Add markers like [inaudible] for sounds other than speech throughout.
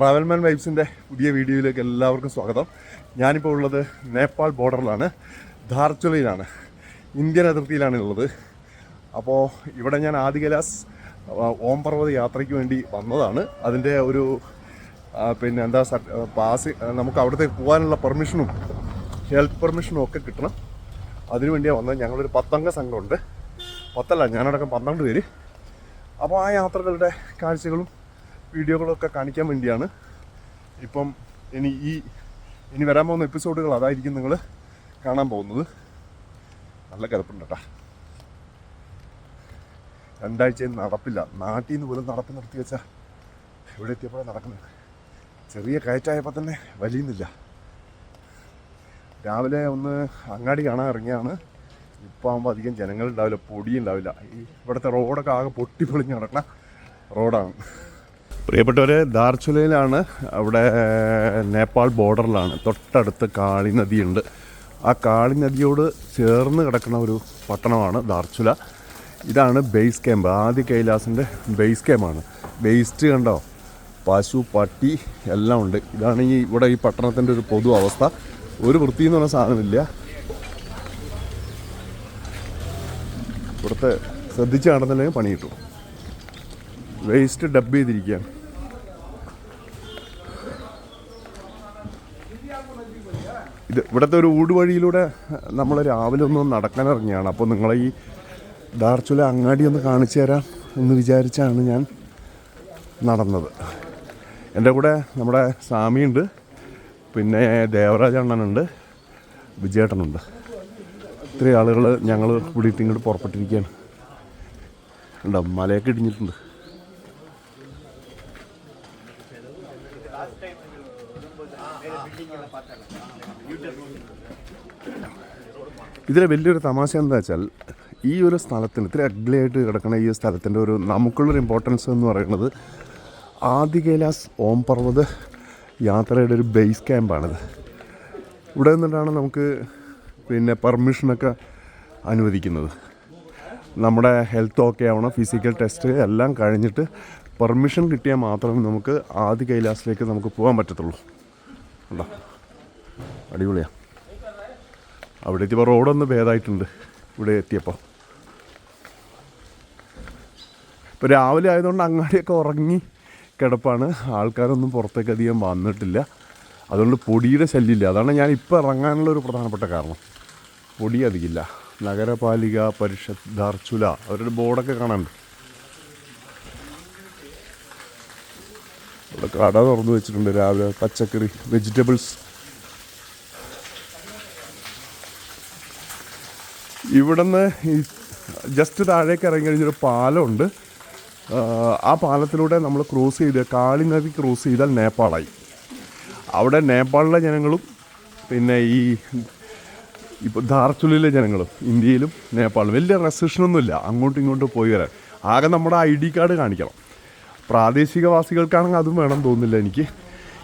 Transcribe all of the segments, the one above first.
ട്രാവൽമാൻ വൈബ്സിന്റെ പുതിയ വീഡിയോയിലേക്ക് എല്ലാവർക്കും സ്വാഗതം. ഞാനിപ്പോൾ ഉള്ളത് നേപ്പാൾ ബോർഡറിലാണ് ധാർച്ചുലയിലാണ് ഇന്ത്യൻ അതിർത്തിയിലാണ് ഉള്ളത്. അപ്പോൾ ഇവിടെ ഞാൻ ആദികലാസ് ഓം പർവത യാത്രയ്ക്ക് വേണ്ടി വന്നതാണ്. അതിന്റെ ഒരു പിന്നെ എന്താ പാസ് നമുക്ക് അവിടത്തേക്ക് പോകാനുള്ള പെർമിഷനും ഹെൽത്ത് പെർമിഷനും ഒക്കെ കിട്ടണം. അതിനു അതിനുവേണ്ടിയാണ് വന്നത്. ഞങ്ങളൊരു പത്തംഗ സംഘമുണ്ട്. പത്തല്ല ഞാനടക്കം പന്ത്രണ്ട് പേര്. അപ്പോൾ ആ യാത്രകളുടെ കാഴ്ചകളും വീഡിയോകളും ഒക്കെ കാണിക്കാൻ വേണ്ടിയാണ്. ഇപ്പം ഇനി ഈ ഇനി വരാൻ പോകുന്ന എപ്പിസോഡുകൾ അതായിരിക്കും നിങ്ങൾ കാണാൻ പോകുന്നത്. നല്ല കിടപ്പുണ്ട് കേട്ടാ നടപ്പില്ല. നാട്ടിൽ നിന്ന് പോലും നടപ്പ് നിർത്തി വെച്ചാൽ ഇവിടെ എത്തിയപ്പോഴാണ് നടക്കുന്നത്. ചെറിയ കയറ്റായപ്പോൾ തന്നെ വലിയുന്നില്ല. രാവിലെ ഒന്ന് അങ്ങാടി കാണാൻ ഇറങ്ങിയാണ്. ഇപ്പം ആകുമ്പോൾ അധികം ജനങ്ങളുണ്ടാവില്ല പൊടിയുണ്ടാവില്ല. ഈ ഇവിടുത്തെ റോഡൊക്കെ ആകെ പൊട്ടിപ്പൊളിഞ്ഞ് കിടക്കണ റോഡാണ്. പ്രിയപ്പെട്ടവരെ ദാർച്ചുലയിലാണ് അവിടെ നേപ്പാൾ ബോർഡറിലാണ്. തൊട്ടടുത്ത് കാളി നദിയുണ്ട്. ആ കാളി നദിയോട് ചേർന്ന് കിടക്കുന്ന ഒരു പട്ടണമാണ് ദാർച്ചുല. ഇതാണ് ബേസ് ക്യാമ്പ്. ആദ്യ കൈലാസിന്റെ ബേസ് ക്യാമ്പാണ്. വേസ്റ്റ് കണ്ടോ? പശു പട്ടി എല്ലാം ഉണ്ട്. ഇതാണ് ഈ ഇവിടെ ഈ പട്ടണത്തിന്റെ ഒരു പൊതു അവസ്ഥ. ഒരു വൃത്തി എന്ന് പറഞ്ഞ സാധനമില്ല. ഇവിടുത്തെ ശ്രദ്ധിച്ച് നടന്നില്ലെങ്കിൽ പണി കിട്ടും. വേസ്റ്റ് ഡബ് ചെയ്തിരിക്കുകയാണ്. ഇത് ഇവിടുത്തെ ഒരു ഊടുവഴിയിലൂടെ നമ്മൾ രാവിലെ ഒന്ന് നടക്കാൻ ഇറങ്ങിയാണ് അപ്പോൾ നിങ്ങളെ ഈ ദാർച്ചുല അങ്ങാടി ഒന്ന് കാണിച്ചു തരാം എന്ന് വിചാരിച്ചാണ് ഞാൻ നടന്നത്. എന്റെ കൂടെ നമ്മുടെ സ്വാമിയുണ്ട്. പിന്നെ ദേവരാജ അണ്ണനുണ്ട്. വിജയേട്ടനുണ്ട്. ഇത്രയും ആളുകൾ ഞങ്ങൾ കൂടിയിട്ട് ഇങ്ങോട്ട് പുറപ്പെട്ടിരിക്കുകയാണ്. ഉണ്ടോ മലയൊക്കെ ഇടിഞ്ഞിട്ടുണ്ട്. ഇതിലെ വലിയൊരു തമാശ എന്താ വെച്ചാൽ ഈ ഒരു സ്ഥലത്തിന് ഇത്ര അഗ്ലി ആയിട്ട് കിടക്കുന്ന ഈ സ്ഥലത്തിന്റെ ഒരു നമുക്കുള്ളൊരു ഇമ്പോർട്ടൻസ് എന്ന് പറയുന്നത് ആദി കൈലാസ് ഓം പർവത് യാത്രയുടെ ഒരു ബേസ് ക്യാമ്പാണിത് ഇവിടെ നിന്നിട്ടാണ് നമുക്ക് പിന്നെ പെർമിഷനൊക്കെ അനുവദിക്കുന്നത്. നമ്മുടെ ഹെൽത്ത് ഓക്കെ ആവണം ഫിസിക്കൽ ടെസ്റ്റ് എല്ലാം കഴിഞ്ഞിട്ട് പെർമിഷൻ കിട്ടിയാൽ മാത്രമേ നമുക്ക് ആദ്യ കൈലാസിലേക്ക് നമുക്ക് പോകാൻ പറ്റത്തുള്ളൂ. ഉണ്ടോ അടിപൊളിയാണ് അവിടെ എത്തിയപ്പോൾ റോഡൊന്ന് ഭേദമായിട്ടുണ്ട് ഇവിടെ എത്തിയപ്പോൾ ഇപ്പോൾ രാവിലെ ആയതുകൊണ്ട് അങ്ങാടിയൊക്കെ ഉറങ്ങി കിടപ്പാണ്. ആൾക്കാരൊന്നും പുറത്തേക്ക് അധികം വന്നിട്ടില്ല. അതുകൊണ്ട് പൊടിയുടെ ശല്യമില്ല. അതാണ് ഞാൻ ഇപ്പോൾ ഇറങ്ങാനുള്ള ഒരു പ്രധാനപ്പെട്ട കാരണം. പൊടി അധികമില്ല. നഗരപാലിക പരിഷത്ത് ധാർച്ചുല അവരുടെ ബോർഡൊക്കെ കാണാനുണ്ട്. ഇവിടെ കട തുറന്നു വെച്ചിട്ടുണ്ട് രാവിലെ പച്ചക്കറി വെജിറ്റബിൾസ്. ഇവിടുന്ന് ഈ ജസ്റ്റ് താഴേക്ക് ഇറങ്ങി കഴിഞ്ഞൊരു പാലമുണ്ട്. ആ, പാലത്തിലൂടെ നമ്മൾ ക്രോസ് ചെയ്ത് കാളി നദി ക്രോസ് ചെയ്താൽ നേപ്പാളായി. അവിടെ നേപ്പാളിലെ ജനങ്ങളും പിന്നെ ഈ ഇപ്പോൾ ധാർച്ചുള്ളിലെ ജനങ്ങളും ഇന്ത്യയിലും നേപ്പാളിലും വലിയ റെസ്ട്രിക്ഷനൊന്നുമില്ല അങ്ങോട്ടും ഇങ്ങോട്ടും പോയി വരാൻ. ആകെ നമ്മുടെ ഐ ഡി കാർഡ് കാണിക്കണം. പ്രാദേശികവാസികൾക്കാണെങ്കിൽ അതും വേണം തോന്നുന്നില്ല എനിക്ക്.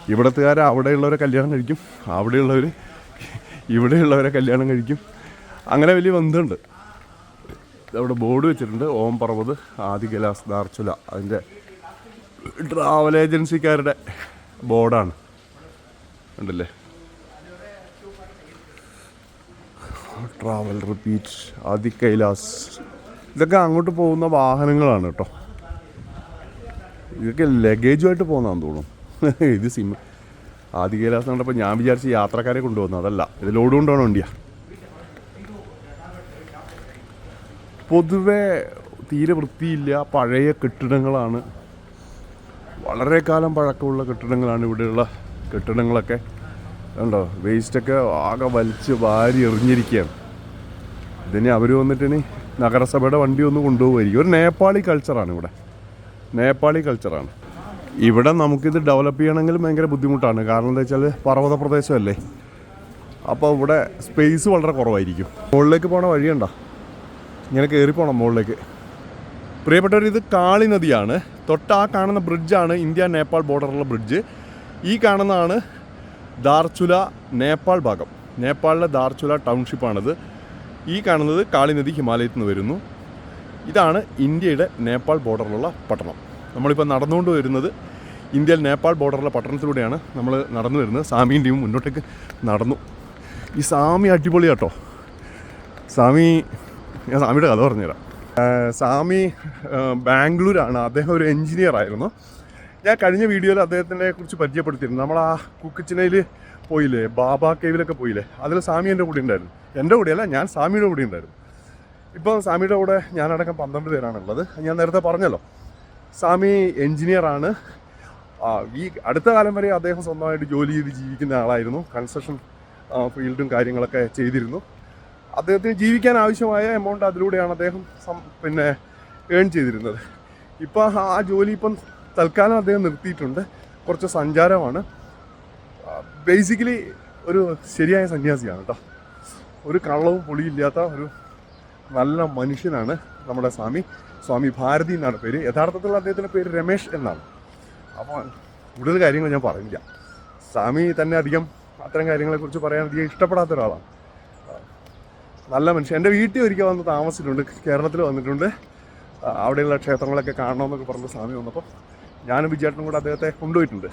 ഇവിടത്തുകാർ അവിടെയുള്ളവരെ കല്യാണം കഴിക്കും അവിടെയുള്ളവർ ഇവിടെയുള്ളവരെ കല്യാണം കഴിക്കും. അങ്ങനെ വലിയ ബന്ധമുണ്ട്. അവിടെ ബോർഡ് വെച്ചിട്ടുണ്ട്. ഓം പർവത് ആദി കലാസ് ദാർച്ചുല അതിന്റെ ട്രാവൽ ഏജൻസിക്കാരുടെ ബോർഡാണ്. ഉണ്ടല്ലേ? ട്രാവൽ റിപ്പീറ്റ് ആദി കൈലാസ് ഇതൊക്കെ അങ്ങോട്ട് പോകുന്ന വാഹനങ്ങളാണ് കേട്ടോ. ഇതൊക്കെ ലഗേജുമായിട്ട് പോകുന്നതാന്ന് തോന്നുന്നു. ഇത് സിം ആദി കൈലാസ് കണ്ടപ്പോൾ ഞാൻ വിചാരിച്ച് യാത്രക്കാരെ കൊണ്ടുപോകുന്നത്. അതല്ല. ഇത് ലോഡ് കൊണ്ടുപോകണ വണ്ടിയാണ് പൊതുവെ തീരെ വൃത്തിയില്ല പഴയ കെട്ടിടങ്ങളാണ്. വളരെ കാലം പഴക്കമുള്ള കെട്ടിടങ്ങളാണ് ഇവിടെയുള്ള കെട്ടിടങ്ങളൊക്കെ. ഉണ്ടോ വേസ്റ്റൊക്കെ ആകെ വലിച്ച് വാരി എറിഞ്ഞിരിക്കുകയാണ്. ഇതിന് അവർ വന്നിട്ടിനി നഗരസഭയുടെ വണ്ടി ഒന്ന് കൊണ്ടുപോകുമായിരിക്കും ഒരു നേപ്പാളി കൾച്ചറാണ് ഇവിടെ. നേപ്പാളി കൾച്ചറാണ് ഇവിടെ നമുക്കിത് ഡെവലപ്പ് ചെയ്യണമെങ്കിൽ ഭയങ്കര ബുദ്ധിമുട്ടാണ്. കാരണം എന്താ വെച്ചാൽ പർവത പ്രദേശമല്ലേ. അപ്പോൾ ഇവിടെ സ്പേസ് വളരെ കുറവായിരിക്കും. മുകളിലേക്ക് പോണ വഴിയുണ്ടോ? ഇങ്ങനെ കയറി പോകണം മുകളിലേക്ക്. പ്രിയപ്പെട്ടവർ ഇത് കാളി നദിയാണ്. തൊട്ട് ആ കാണുന്ന ബ്രിഡ്ജാണ് ഇന്ത്യ നേപ്പാൾ ബോർഡറുള്ള ബ്രിഡ്ജ് ഈ കാണുന്നതാണ് ദാർച്ചുല നേപ്പാൾ ഭാഗം. നേപ്പാളിലെ ദാർച്ചുല ടൗൺഷിപ്പാണിത് ഈ കാണുന്നത് കാളി നദി ഹിമാലയത്തിൽ നിന്ന് വരുന്നു. ഇതാണ് ഇന്ത്യയുടെ നേപ്പാൾ ബോർഡറിലുള്ള പട്ടണം. നമ്മളിപ്പോൾ നടന്നുകൊണ്ട് വരുന്നത് ഇന്ത്യയിൽ നേപ്പാൾ ബോർഡറിലെ പട്ടണത്തിലൂടെയാണ് നമ്മൾ നടന്നു വരുന്നത്. സാമിയും ടീമും മുന്നോട്ടേക്ക് നടന്നു. ഈ സാമി അടിപൊളി കേട്ടോ സ്വാമി ഞാൻ സ്വാമിയുടെ കഥ പറഞ്ഞുതരാം. സ്വാമി ബാംഗ്ലൂരാണ്. അദ്ദേഹം ഒരു എൻജിനീയർ ആയിരുന്നു. ഞാൻ കഴിഞ്ഞ വീഡിയോയിൽ അദ്ദേഹത്തിനെ കുറിച്ച് പരിചയപ്പെടുത്തിയിരുന്നു. നമ്മൾ ആ കുക്കിച്ചിനയിൽ പോയില്ലേ ബാബ കേവിലൊക്കെ പോയില്ലേ? അതിൽ സ്വാമി എന്റെ കൂടെ ഉണ്ടായിരുന്നു. എന്റെ കൂടെയല്ല ഞാൻ സ്വാമിയുടെ കൂടെ ഉണ്ടായിരുന്നു. ഇപ്പോൾ സ്വാമിയുടെ കൂടെ ഞാനടക്കം പന്ത്രണ്ട് പേരാണുള്ളത് ഞാൻ നേരത്തെ പറഞ്ഞല്ലോ സ്വാമി എൻജിനീയറാണ് ഈ അടുത്ത കാലം വരെ അദ്ദേഹം സ്വന്തമായിട്ട് ജോലി ചെയ്ത് ജീവിക്കുന്ന ആളായിരുന്നു. കൺസ്ട്രക്ഷൻ ഫീൽഡും കാര്യങ്ങളൊക്കെ ചെയ്തിരുന്നു. അദ്ദേഹത്തിന് ജീവിക്കാൻ ആവശ്യമായ എമൗണ്ട് അതിലൂടെയാണ് അദ്ദേഹം പിന്നെ ഏൺ ചെയ്തിരുന്നത്. ഇപ്പോൾ ആ ജോലി ഇപ്പം തൽക്കാലം അദ്ദേഹം നിർത്തിയിട്ടുണ്ട്. കുറച്ച് സഞ്ചാരമാണ്. ബേസിക്കലി ഒരു ശരിയായ സന്യാസിയാണ് കേട്ടോ. ഒരു കള്ളവും പൊളിയില്ലാത്ത ഒരു നല്ല മനുഷ്യനാണ് നമ്മുടെ സ്വാമി. സ്വാമി ഭാരതി എന്നാണ് പേര്. യഥാർത്ഥത്തിൽ അദ്ദേഹത്തിന്റെ പേര് രമേഷ് എന്നാണ്. അപ്പോൾ കൂടുതൽ കാര്യങ്ങൾ ഞാൻ പറയില്ല സ്വാമി തന്നെ അധികം അത്തരം കാര്യങ്ങളെക്കുറിച്ച് പറയാൻ അധികം ഇഷ്ടപ്പെടാത്ത ഒരാളാണ്. നല്ല മനുഷ്യൻ എന്റെ വീട്ടിൽ ഒരിക്കൽ വന്ന് താമസിച്ചിട്ടുണ്ട്. കേരളത്തിൽ വന്നിട്ടുണ്ട്. അവിടെയുള്ള ക്ഷേത്രങ്ങളൊക്കെ കാണണമെന്നൊക്കെ പറഞ്ഞ സ്വാമി വന്നപ്പോൾ ഞാനും വിജയേട്ടനും കൂടെ അദ്ദേഹത്തെ കൊണ്ടുപോയിട്ടുണ്ട്.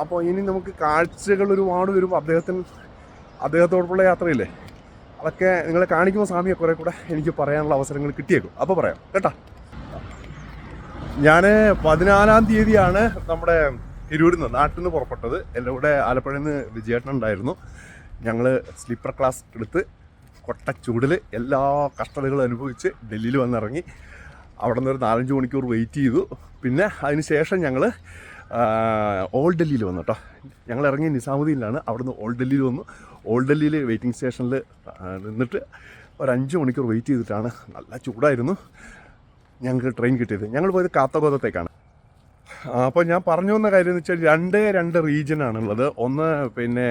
അപ്പോൾ ഇനി നമുക്ക് കാഴ്ചകൾ ഒരുപാട് വരുമ്പോൾ അദ്ദേഹത്തിന് അദ്ദേഹത്തോടുള്ള യാത്രയില്ലേ? അതൊക്കെ നിങ്ങളെ കാണിക്കുമ്പോൾ സ്വാമിയെ കുറേ കൂടെ എനിക്ക് പറയാനുള്ള അവസരങ്ങൾ കിട്ടിയേക്കും. അപ്പോൾ പറയാം. കേട്ടാ? ഞാൻ പതിനാലാം തീയതിയാണ് നമ്മുടെ തിരൂരിൽ നിന്ന് നാട്ടിൽ നിന്ന് പുറപ്പെട്ടത്. എന്റെ കൂടെ ആലപ്പുഴയിൽ നിന്ന് വിജയേട്ടൻ ഉണ്ടായിരുന്നു. ഞങ്ങൾ സ്ലീപ്പർ ക്ലാസ് എടുത്ത് കൊട്ടച്ചൂടിൽ എല്ലാ കഷ്ടതകളും അനുഭവിച്ച് ഡൽഹിയിൽ വന്നിറങ്ങി. അവിടെ നിന്ന് ഒരു നാലഞ്ച് മണിക്കൂർ വെയിറ്റ് ചെയ്തു. പിന്നെ അതിന് ശേഷം ഞങ്ങൾ ഓൾഡ് ഡൽഹിയിൽ വന്നു കേട്ടോ ഞങ്ങൾ ഇറങ്ങിയ നിസാമുദ്ദീനിലാണ്. അവിടുന്ന് ഓൾഡ് ഡൽഹിയിൽ വന്നു. ഓൾഡ് ഡൽഹിയിൽ വെയിറ്റിംഗ് സ്റ്റേഷനിൽ നിന്നിട്ട് ഒരു അഞ്ച് മണിക്കൂർ വെയിറ്റ് ചെയ്തിട്ടാണ് നല്ല ചൂടായിരുന്നു ഞങ്ങൾക്ക് ട്രെയിൻ കിട്ടിയത്. ഞങ്ങൾ പോയത് കാത്തഗോദത്തേക്കാണ്. അപ്പോൾ ഞാൻ പറഞ്ഞു വന്ന കാര്യം എന്ന് വെച്ചാൽ രണ്ട് രണ്ട് റീജിയനാണുള്ളത് ഒന്ന് പിന്നെ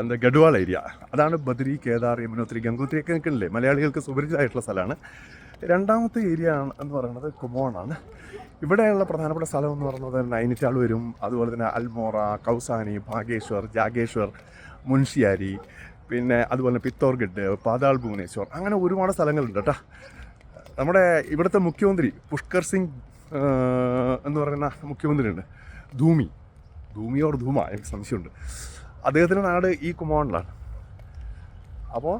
എന്താ ഗഡ്വാൾ ഏരിയ. അതാണ് ബദ്രി കേദാർ യമുനോത്രി ഗംഗോത്രി ഒക്കെ നിൽക്കണില്ലേ? മലയാളികൾക്ക് സുപരിചിതമായിട്ടുള്ള സ്ഥലമാണ്. രണ്ടാമത്തെ ഏരിയ ആണ് എന്ന് പറയുന്നത് കുമോണാണ് ഇവിടെയുള്ള പ്രധാനപ്പെട്ട സ്ഥലം എന്ന് പറയുന്നത് നൈനിറ്റാൾ വരും. അതുപോലെ തന്നെ അൽമോറ കൗസാനി ഭാഗേശ്വർ ജാഗേശ്വർ മുൻഷിയാരി പിന്നെ അതുപോലെ പിത്തോർഗഡ് പാതാൾ ഭുവനേശ്വർ. അങ്ങനെ ഒരുപാട് സ്ഥലങ്ങളുണ്ട് കേട്ടോ. നമ്മുടെ ഇവിടുത്തെ മുഖ്യമന്ത്രി പുഷ്കർ സിംഗ് എന്ന് പറയുന്ന മുഖ്യമന്ത്രിയുണ്ട്. ധൂമി. ധൂമിയോർ ധൂമ എനിക്ക് സംശയമുണ്ട്. അദ്ദേഹത്തിന്റെ നാട് ഈ കുമോണിലാണ്. അപ്പോൾ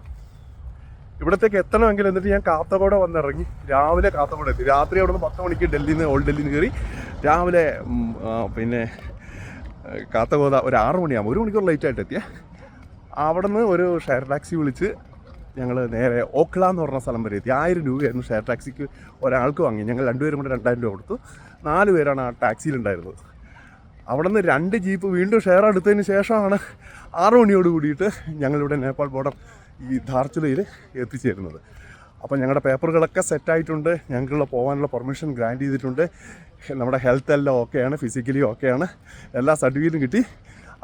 ഇവിടത്തേക്ക് എത്തണമെങ്കിൽ എന്നിട്ട് ഞാൻ കാത്തകോട വന്നിറങ്ങി രാവിലെ കാത്തകോട എത്തി. രാത്രി അവിടെ നിന്ന് പത്ത് മണിക്ക് ഡൽഹിയിൽ നിന്ന് ഓൾഡ് ഡൽഹിയിൽ നിന്ന് കയറി രാവിലെ പിന്നെ കാത്തകോത ഒരു ആറ് മണിയാകുമ്പോൾ ഒരു മണിക്കൂർ ലേറ്റായിട്ട് എത്തിയ. അവിടെ നിന്ന് ഒരു ഷെയർ ടാക്സി വിളിച്ച് ഞങ്ങൾ നേരെ ഓക്ല എന്ന് പറഞ്ഞ സ്ഥലം വരെ എത്തി. ആയിരം രൂപയായിരുന്നു ഷെയർ ടാക്സിക്ക് ഒരാൾക്ക് വാങ്ങി. ഞങ്ങൾ രണ്ടുപേരും കൂടെ രണ്ടായിരം രൂപ കൊടുത്തു. നാല് പേരാണ് ആ ടാക്സിയിലുണ്ടായിരുന്നത്. അവിടെ നിന്ന് രണ്ട് ജീപ്പ് വീണ്ടും ഷെയർ എടുത്തതിന് ശേഷമാണ് ആറ് മണിയോട് കൂടിയിട്ട് ഞങ്ങളിവിടെ നേപ്പാൾ ബോർഡർ ഈ ധാർച്ചുലയിൽ എത്തിച്ചേരുന്നത്. അപ്പോൾ ഞങ്ങളുടെ പേപ്പറുകളൊക്കെ സെറ്റായിട്ടുണ്ട്. ഞങ്ങൾക്കുള്ള പോകാനുള്ള പെർമിഷൻ ഗ്രാൻഡ് ചെയ്തിട്ടുണ്ട്. നമ്മുടെ ഹെൽത്ത് എല്ലാം ഓക്കെയാണ് ഫിസിക്കലി ഓക്കെയാണ്. എല്ലാ സർട്ടിഫിക്കറ്റും കിട്ടി.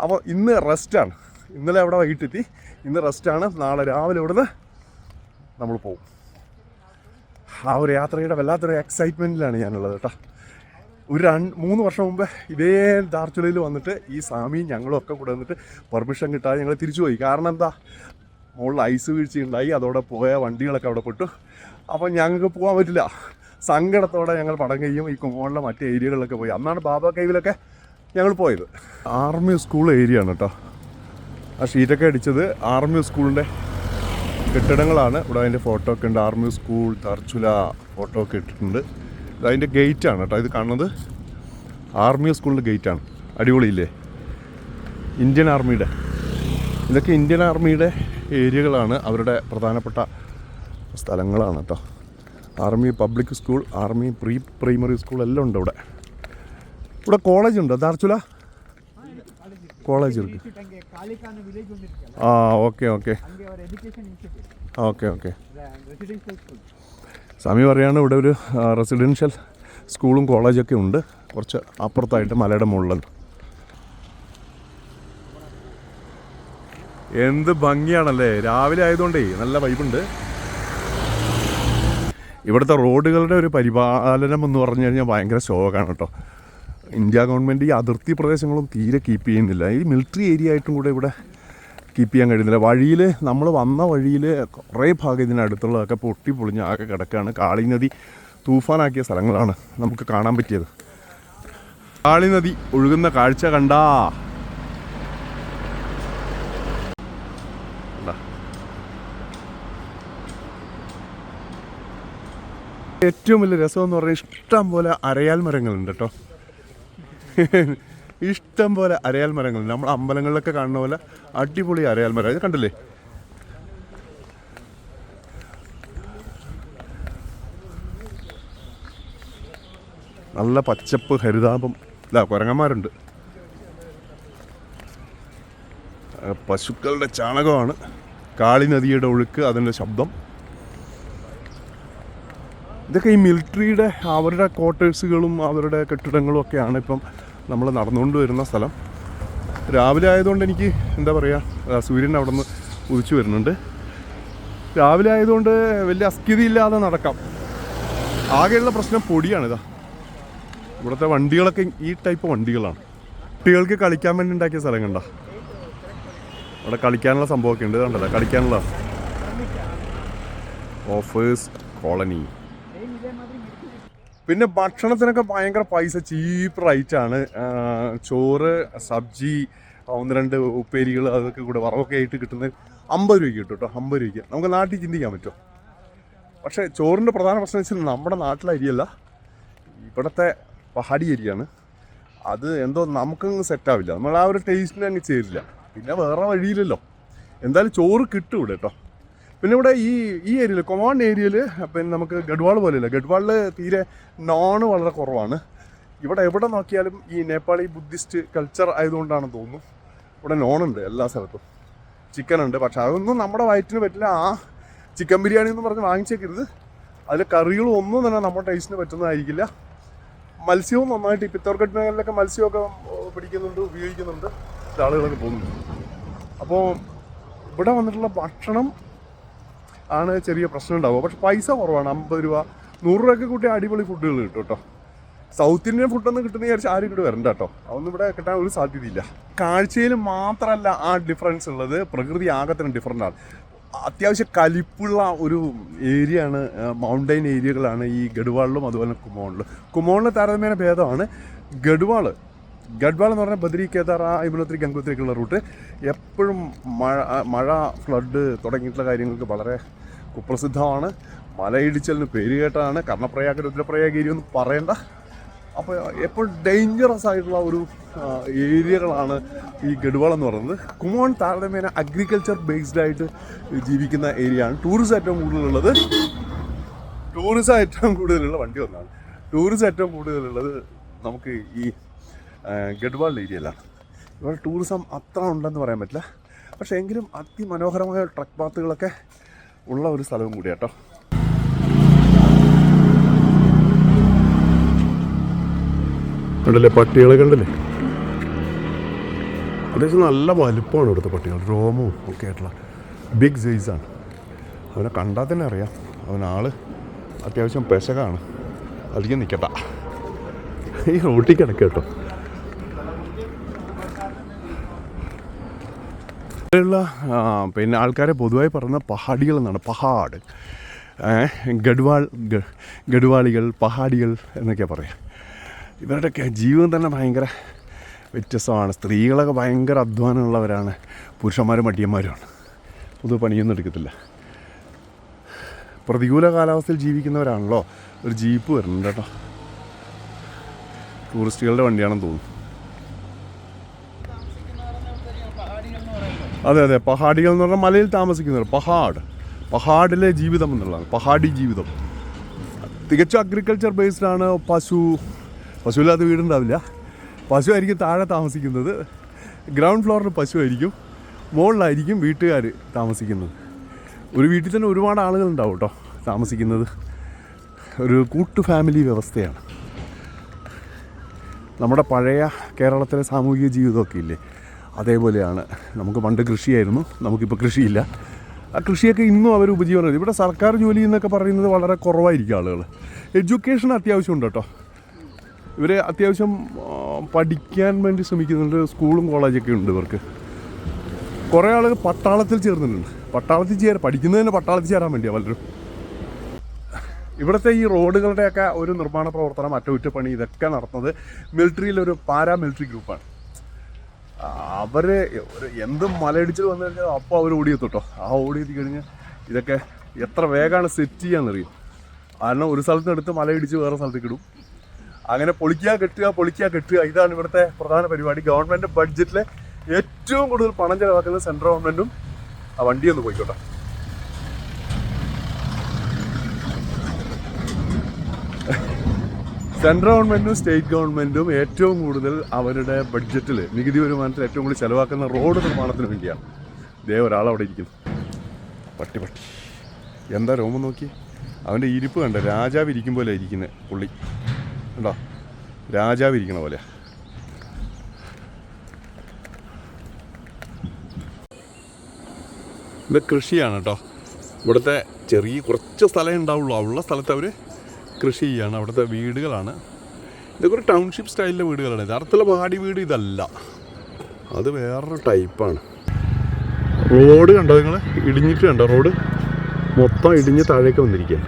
അപ്പോൾ ഇന്ന് റെസ്റ്റാണ്. ഇന്നലെ അവിടെ വൈകിട്ടെത്തി. ഇന്ന് റെസ്റ്റാണ്. നാളെ രാവിലെ ഇവിടുന്ന് നമ്മൾ പോകും ആ ഒരു യാത്രയുടെ വല്ലാത്തൊരു എക്സൈറ്റ്മെന്റിലാണ് ഞാനുള്ളത് കേട്ടോ. ഒരു രണ്ട് മൂന്ന് വർഷം മുമ്പ് ഇതേ ദാർച്ചുലയിൽ വന്നിട്ട് ഈ സ്വാമിയും ഞങ്ങളും ഒക്കെ കൂടെ വന്നിട്ട് പെർമിഷൻ കിട്ടാതെ ഞങ്ങൾ തിരിച്ചു പോയി. കാരണം എന്താ? മുകളിൽ ഐസ് വീഴ്ചയുണ്ടായി അതോടെ പോയ വണ്ടികളൊക്കെ അവിടെ പെട്ടു. അപ്പം ഞങ്ങൾക്ക് പോകാൻ പറ്റില്ല. സങ്കടത്തോടെ ഞങ്ങൾ പടം കഴിയും ഈ കുമ്പോളിലെ മറ്റ് ഏരിയകളിലൊക്കെ പോയി. അന്നാണ് ബാബ കൈവിലൊക്കെ ഞങ്ങൾ പോയത്. ആർമി സ്കൂൾ ഏരിയ ആണ് കേട്ടോ ആ ഷീറ്റൊക്കെ അടിച്ചത് ആർമി സ്കൂളിന്റെ കെട്ടിടങ്ങളാണ്. ഇവിടെ അതിന്റെ ഫോട്ടോ ഒക്കെ ഉണ്ട്. ആർമി സ്കൂൾ തർച്ചുല ഫോട്ടോ ഒക്കെ ഇട്ടിട്ടുണ്ട്. അതിന്റെ ഗേറ്റാണ് കേട്ടോ. ഇത് കാണുന്നത് ആർമി സ്കൂളിന്റെ ഗേറ്റാണ്. അടിപൊളിയില്ലേ? ഇന്ത്യൻ ആർമിയുടെ. ഇതൊക്കെ ഇന്ത്യൻ ആർമിയുടെ ഏരിയകളാണ് അവരുടെ പ്രധാനപ്പെട്ട സ്ഥലങ്ങളാണ് കേട്ടോ. Army public school army pre primary school എല്ലാം ഉണ്ട് ഇവിടെ. ഇവിടെ കോളേജ് ഉണ്ട്? ദാർച്ചുല കോളേജ് ആ okay okay. Okay okay. Swami പറയുകയാണ് ഇവിടെ ഒരു റെസിഡൻഷ്യൽ സ്കൂളും കോളേജൊക്കെ ഉണ്ട്. കുറച്ച് അപ്പുറത്തായിട്ട് മലയുടെ മുകളിൽ. എന്ത് ഭംഗിയാണല്ലേ? രാവിലെ ആയതുകൊണ്ടേ നല്ല വൈബുണ്ട് ഇവിടുത്തെ റോഡുകളുടെ ഒരു പരിപാലനം എന്ന് പറഞ്ഞു കഴിഞ്ഞാൽ ഭയങ്കര ശോകമാണ് കേട്ടോ. ഇന്ത്യ ഗവൺമെന്റ് ഈ അതിർത്തി പ്രദേശങ്ങളും തീരെ കീപ്പ് ചെയ്യുന്നില്ല. ഈ മിലിറ്ററി ഏരിയ ആയിട്ടും കൂടെ ഇവിടെ കീപ്പ് ചെയ്യാൻ കഴിയുന്നില്ല. വഴിയിൽ നമ്മൾ വന്ന വഴിയിൽ കുറേ ഭാഗം ഇതിനടുത്തുള്ളതൊക്കെ പൊട്ടി പൊളിഞ്ഞ് ആകെ കിടക്കുകയാണ് കാളി നദി തൂഫാനാക്കിയ സ്ഥലങ്ങളാണ് നമുക്ക് കാണാൻ പറ്റിയത്. കാളി നദി ഒഴുകുന്ന കാഴ്ച കണ്ടാ? ഏറ്റവും വലിയ രസം എന്ന് പറഞ്ഞാൽ ഇഷ്ടം പോലെ അരയാൽ മരങ്ങളുണ്ട് കേട്ടോ. ഇഷ്ടം പോലെ അരയാൽ മരങ്ങൾ. നമ്മൾ അമ്പലങ്ങളിലൊക്കെ കാണുന്ന പോലെ അടിപൊളി അരയാൽ മരം. കണ്ടില്ലേ? നല്ല പച്ചപ്പ് ഹരിതാപം. ഇതാ കുരങ്ങന്മാരുണ്ട്. പശുക്കളുടെ ചാണകമാണ്. കാളി നദിയുടെ ഒഴുക്ക് അതിന്റെ ശബ്ദം. ഇതൊക്കെ ഈ മിലിറ്ററിയുടെ അവരുടെ ക്വാർട്ടേഴ്സുകളും അവരുടെ കെട്ടിടങ്ങളും ഒക്കെയാണ് ഇപ്പം നമ്മൾ നടന്നുകൊണ്ട് വരുന്ന സ്ഥലം. രാവിലെ ആയതുകൊണ്ട് എനിക്ക് എന്താ പറയുക സൂര്യൻ അവിടെ നിന്ന് ഉദിച്ചു വരുന്നുണ്ട്. രാവിലെ ആയതുകൊണ്ട് വലിയ അസ്ഥിതിയില്ലാതെ നടക്കാം. ആകെയുള്ള പ്രശ്നം പൊടിയാണ് ഇതാ. ഇവിടുത്തെ വണ്ടികളൊക്കെ ഈ ടൈപ്പ് വണ്ടികളാണ്. കുട്ടികൾക്ക് കളിക്കാൻ വേണ്ടി ഉണ്ടാക്കിയ സ്ഥലം കണ്ട അവിടെ കളിക്കാനുള്ള സംഭവമൊക്കെ ഉണ്ട് കണ്ടല്ലോ കളിക്കാനുള്ള. ഓഫേഴ്സ് കോളനി പിന്നെ ഭക്ഷണത്തിനൊക്കെ ഭയങ്കര പൈസ ചീപ്പ് റേറ്റ് ആണ് ചോറ് സബ്ജി ഒന്ന് രണ്ട് ഉപ്പേരികൾ അതൊക്കെ കൂടെ വറവൊക്കെ ആയിട്ട് കിട്ടുന്നത് അമ്പത് രൂപയ്ക്ക് കിട്ടും കേട്ടോ അമ്പത് രൂപയ്ക്ക്. നമുക്ക് നാട്ടിൽ ചിന്തിക്കാൻ പറ്റുമോ പക്ഷേ ചോറിന്റെ പ്രധാന പ്രശ്നം വെച്ചാൽ നമ്മുടെ നാട്ടിലെ അരിയല്ല. ഇവിടുത്തെ പഹാടി അരിയാണ്. അത് എന്തോ നമുക്കങ്ങ് സെറ്റാവില്ല നമ്മൾ ആ ഒരു ടേസ്റ്റിന് അങ്ങ് ചേരില്ല. പിന്നെ വേറെ വഴിയില്ലല്ലോ. എന്തായാലും ചോറ് കിട്ടും ഇവിടെ കേട്ടോ പിന്നെ ഇവിടെ ഈ ഈ ഏരിയയിൽ കൊമാണ്ട് ഏരിയയിൽ പിന്നെ നമുക്ക് ഗഡ്വാൾ പോലെയല്ല. ഗഡ്വാളിൽ തീരെ നോണ് വളരെ കുറവാണ്. ഇവിടെ എവിടെ നോക്കിയാലും ഈ നേപ്പാളി ബുദ്ധിസ്റ്റ് കൾച്ചർ ആയതുകൊണ്ടാണെന്ന് തോന്നുന്നു. ഇവിടെ നോണുണ്ട് എല്ലാ സ്ഥലത്തും. ചിക്കൻ ഉണ്ട്. പക്ഷെ അതൊന്നും നമ്മുടെ വയറ്റിന് പറ്റില്ല. ആ ചിക്കൻ ബിരിയാണി എന്ന് പറഞ്ഞ് വാങ്ങിച്ചേക്കരുത്. അതിൽ കറികളും ഒന്നും തന്നെ നമ്മുടെ ടേസ്റ്റിന് പറ്റുന്നതായിരിക്കില്ല. മത്സ്യവും നന്നായിട്ട് ഈ പിത്തോർക്കട്ട് മേഖലയിലൊക്കെ മത്സ്യമൊക്കെ പിടിക്കുന്നുണ്ട് ഉപയോഗിക്കുന്നുണ്ട്. ആളുകളൊക്കെ പോകുന്നുണ്ട്. അപ്പോൾ ഇവിടെ വന്നിട്ടുള്ള ഭക്ഷണം ആണ് ചെറിയ പ്രശ്നം ഉണ്ടാവുക. പക്ഷെ പൈസ കുറവാണ്. അമ്പത് രൂപ നൂറ് രൂപയ്ക്ക് കൂട്ടി അടിപൊളി ഫുഡുകൾ കിട്ടും കേട്ടോ. സൗത്ത് ഇന്ത്യൻ ഫുഡൊന്നും കിട്ടുന്ന വിചാരിച്ച് ആരും ഇങ്ങോട്ട് വരണ്ട കേട്ടോ. അതൊന്നും ഇവിടെ കിട്ടാൻ ഒരു സാധ്യതയില്ല. കാഴ്ചയിൽ മാത്രമല്ല ആ ഡിഫറൻസ് ഉള്ളത്. പ്രകൃതി ആകത്തിന് ഡിഫറന്റ് ആണ്. അത്യാവശ്യം കലിപ്പുള്ള ഒരു ഏരിയ ആണ് മൗണ്ടൈൻ ഏരിയകളാണ് ഈ ഗഡ്വാളിലും അതുപോലെ കുമോണിലും. കുമോണിലെ താരതമ്യേന ഭേദമാണ്. ഗഡ്വാൾ ഗഡ്വാൾ എന്ന് പറഞ്ഞാൽ ബദ്രി കേദാർ ആ യമുനോത്രി ഗംഗോത്രിക്കുള്ള റൂട്ട് എപ്പോഴും മഴ മഴ ഫ്ലഡ് തുടങ്ങിയിട്ടുള്ള കാര്യങ്ങൾക്ക് വളരെ കുപ്രസിദ്ധമാണ്. മലയിടിച്ചലിന് പേര് കേട്ടതാണ് കർണപ്രയാഗ് രുദ്രപ്രയാഗ് ഏരിയ ഒന്നും പറയണ്ട. അപ്പോൾ എപ്പോൾ ഡേഞ്ചറസ് ആയിട്ടുള്ള ഒരു ഏരിയകളാണ് ഈ ഗഡ്വാൾ എന്ന് പറയുന്നത്. കുമോൺ താരതമ്യേന അഗ്രികൾച്ചർ ബേസ്ഡ് ആയിട്ട് ജീവിക്കുന്ന ഏരിയ ആണ്. ടൂറിസം ഏറ്റവും കൂടുതലുള്ളത്. ടൂറിസം ഏറ്റവും കൂടുതലുള്ള വണ്ടി ഒന്നാണ്. ടൂറിസം ഏറ്റവും കൂടുതലുള്ളത് നമുക്ക് ഈ ഗഡ്വാൾ ഏരിയയിലാണ്. ഇവിടെ ടൂറിസം അത്ര ഉണ്ടെന്ന് പറയാൻ പറ്റില്ല. പക്ഷേ എങ്കിലും അതിമനോഹരമായ ട്രക്ക് പാത്തുകളൊക്കെ ഉള്ള ഒരു സ്ഥലവും കൂടിയാട്ടോ കണ്ടല്ലേ പട്ടികളെ കണ്ടല്ലേ അത്യാവശ്യം നല്ല വലുപ്പമാണ് ഇവിടുത്തെ പട്ടികൾ. രോമവും ഒക്കെ ആയിട്ടുള്ള ബിഗ് സൈസാണ് അവനെ കണ്ടാൽ തന്നെ അറിയാം. ആൾ അത്യാവശ്യം പെശകാണ്. അധികം നിൽക്കട്ട ഈ റോട്ടിൽ ഇവിടെയുള്ള പിന്നെ ആൾക്കാരെ പൊതുവായി പറയുന്ന പഹാടികൾ എന്നാണ് പഹാട് ഗഡ്വാൾ ഗഡ്വാളികൾ പഹാടികൾ എന്നൊക്കെ പറയാം. ഇവരുടെയൊക്കെ ജീവിതം തന്നെ ഭയങ്കര വ്യത്യസ്തമാണ്. സ്ത്രീകളൊക്കെ ഭയങ്കര അധ്വാനമുള്ളവരാണ്. പുരുഷന്മാരും മടിയന്മാരുമാണ് പൊതുവെ പണിയൊന്നും എടുക്കത്തില്ല. പ്രതികൂല കാലാവസ്ഥയിൽ ജീവിക്കുന്നവരാണല്ലോ. ഒരു ജീപ്പ് വരുന്നുണ്ട് കേട്ടോ. ടൂറിസ്റ്റുകളുടെ വണ്ടിയാണെന്ന് തോന്നുന്നു. അതെ അതെ. പഹാഡികൾ എന്ന് പറഞ്ഞാൽ മലയിൽ താമസിക്കുന്നവർ. പഹാഡ്. പഹാഡിലെ ജീവിതം എന്നുള്ളതാണ്. പഹാഡി ജീവിതം. തികച്ചും അഗ്രികൾച്ചർ ബേസ്ഡ് ആണ്. പശു. പശുവില്ലാത്ത വീടുണ്ടാവില്ല. പശു ആയിരിക്കും താഴെ താമസിക്കുന്നത്. ഗ്രൗണ്ട് ഫ്ലോറിൽ പശു ആയിരിക്കും. മുകളിലായിരിക്കും വീട്ടുകാർ താമസിക്കുന്നത്. ഒരു വീട്ടിൽ തന്നെ ഒരുപാട് ആളുകൾ ഉണ്ടാവും കേട്ടോ താമസിക്കുന്നത്. ഒരു കൂട്ടു ഫാമിലി വ്യവസ്ഥയാണ്. നമ്മുടെ പഴയ കേരളത്തിലെ സാമൂഹിക ജീവിതമൊക്കെ ഇല്ലേ? അതേപോലെയാണ്. നമുക്ക് പണ്ട് കൃഷിയായിരുന്നു. നമുക്കിപ്പോൾ കൃഷിയില്ല. ആ കൃഷിയൊക്കെ ഇന്നും അവർ ഉപജീവനം ഇവിടെ സർക്കാർ ജോലി എന്നൊക്കെ പറയുന്നത് വളരെ കുറവായിരിക്കും ആളുകൾ. എഡ്യൂക്കേഷൻ അത്യാവശ്യമുണ്ട് കേട്ടോ. ഇവർ അത്യാവശ്യം പഠിക്കാൻ വേണ്ടി ശ്രമിക്കുന്നുണ്ട്. സ്കൂളും കോളേജൊക്കെ ഉണ്ട് ഇവർക്ക്. കുറേ ആളുകൾ പട്ടാളത്തിൽ ചേർന്നിട്ടുണ്ട്. പട്ടാളത്തിൽ ചേരാൻ പഠിക്കുന്നത് തന്നെ പട്ടാളത്തിൽ ചേരാൻ വേണ്ടിയാണ് പലരും. ഇവിടുത്തെ ഈ റോഡുകളുടെയൊക്കെ ഒരു നിർമ്മാണ പ്രവർത്തനം അറ്റകുറ്റപ്പണി ഇതൊക്കെ നടത്തുന്നത് മിലിറ്ററിയിലൊരു പാരാമിലിറ്ററി പാരാ മിലിറ്ററി ഗ്രൂപ്പാണ് അവർ എന്ത് മലയിടിച്ചിൽ വന്നു കഴിഞ്ഞാൽ അപ്പോൾ അവർ ഓടിയെത്തുട്ടോ. ആ ഓടിയെത്തി കഴിഞ്ഞാൽ ഇതൊക്കെ എത്ര വേഗമാണ് സെറ്റ് ചെയ്യാന്നറിയും? കാരണം ഒരു സ്ഥലത്ത് എടുത്ത് മലയിടിച്ച് വേറെ സ്ഥലത്തേക്ക് ഇടും. അങ്ങനെ പൊളിക്കുക കെട്ടുക പൊളിക്കുക കെട്ടുക. ഇതാണ് ഇവിടുത്തെ പ്രധാന പരിപാടി. ഗവൺമെന്റ് ബഡ്ജറ്റിലെ ഏറ്റവും കൂടുതൽ പണം ചെലവാക്കുന്നത് സെൻട്രൽ ഗവൺമെന്റും ആ വണ്ടിയൊന്ന് പോയിക്കോട്ടെ. സെൻട്രൽ ഗവൺമെന്റും സ്റ്റേറ്റ് ഗവൺമെന്റും ഏറ്റവും കൂടുതൽ അവരുടെ ബഡ്ജറ്റിൽ നികുതി വരുമാനത്തിൽ ഏറ്റവും കൂടുതൽ ചെലവാക്കുന്ന റോഡ് നിർമ്മാണത്തിന് വേണ്ടിയാണ് ദേ ഒരാളവിടെ ഇരിക്കുന്നു. പട്ടി പട്ടി. എന്താ രോമം നോക്കി? അവന്റെ ഇരിപ്പ് കണ്ട രാജാവ് ഇരിക്കും പോലെ ഇരിക്കുന്നത് പുള്ളി. കണ്ടോ? രാജാവ് ഇരിക്കണ പോലെ ഇത് കൃഷിയാണ് കേട്ടോ. ഇവിടുത്തെ ചെറിയ കുറച്ച് സ്ഥലമേ ഉണ്ടാവുള്ളൂ. ഉള്ള സ്ഥലത്ത് അവർ കൃഷി ചെയ്യാണ്. അവിടുത്തെ വീടുകളാണ്. ഇതൊക്കെ ഒരു ടൗൺഷിപ്പ് സ്റ്റൈലിലെ വീടുകളാണ്. യഥാർത്ഥത്തിലുള്ള വാടി വീട് ഇതല്ല. അത് വേറൊരു ടൈപ്പാണ്. റോഡ് കണ്ടോ നിങ്ങൾ ഇടിഞ്ഞിട്ട് കണ്ടോ റോഡ്? മൊത്തം ഇടിഞ്ഞ് താഴേക്ക് വന്നിരിക്കുക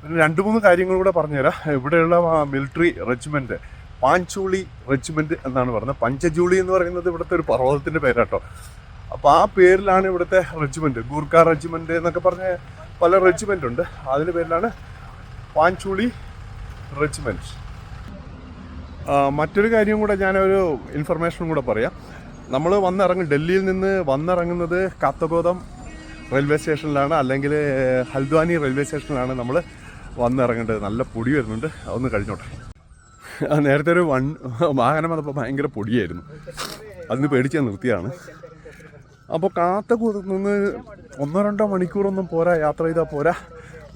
പിന്നെ രണ്ട് മൂന്ന് കാര്യങ്ങൾ കൂടെ പറഞ്ഞുതരാം. ഇവിടെയുള്ള മിലിറ്ററി റെജിമെന്റ് പാഞ്ചൂളി റെജിമെന്റ് എന്നാണ് പറയുന്നത് പഞ്ചജൂളി എന്ന് പറയുന്നത് ഇവിടുത്തെ ഒരു പർവതത്തിന്റെ പേരാട്ടോ. അപ്പോൾ ആ പേരിലാണ് ഇവിടുത്തെ റെജിമെന്റ്. ഗൂർഖ റെജിമെന്റ് എന്നൊക്കെ പറഞ്ഞ പല റെജിമെന്റ് ഉണ്ട്. അതിന്റെ പേരിലാണ് പാഞ്ചൂളി റെജിമെന്റ് മറ്റൊരു കാര്യം കൂടെ ഞാനൊരു ഇൻഫർമേഷനും കൂടെ പറയാം. നമ്മൾ വന്നിറങ്ങും ഡൽഹിയിൽ നിന്ന് വന്നിറങ്ങുന്നത് കാത്തഗോദം റെയിൽവേ സ്റ്റേഷനിലാണ് അല്ലെങ്കിൽ ഹൽദ്വാനി റെയിൽവേ സ്റ്റേഷനിലാണ് നമ്മൾ വന്നിറങ്ങേണ്ടത്. നല്ല പൊടി വരുന്നുണ്ട്. അതൊന്ന് കഴിഞ്ഞോട്ടെ. നേരത്തെ ഒരു വൺ വാഹനം വന്നപ്പോൾ ഭയങ്കര പൊടിയായിരുന്നു. അതിന് പേടിച്ച് നിർത്തിയാണ് അപ്പോൾ കാത്ത നിന്ന് ഒന്നോ രണ്ടോ മണിക്കൂറൊന്നും പോരാ യാത്ര ചെയ്താൽ പോരാ.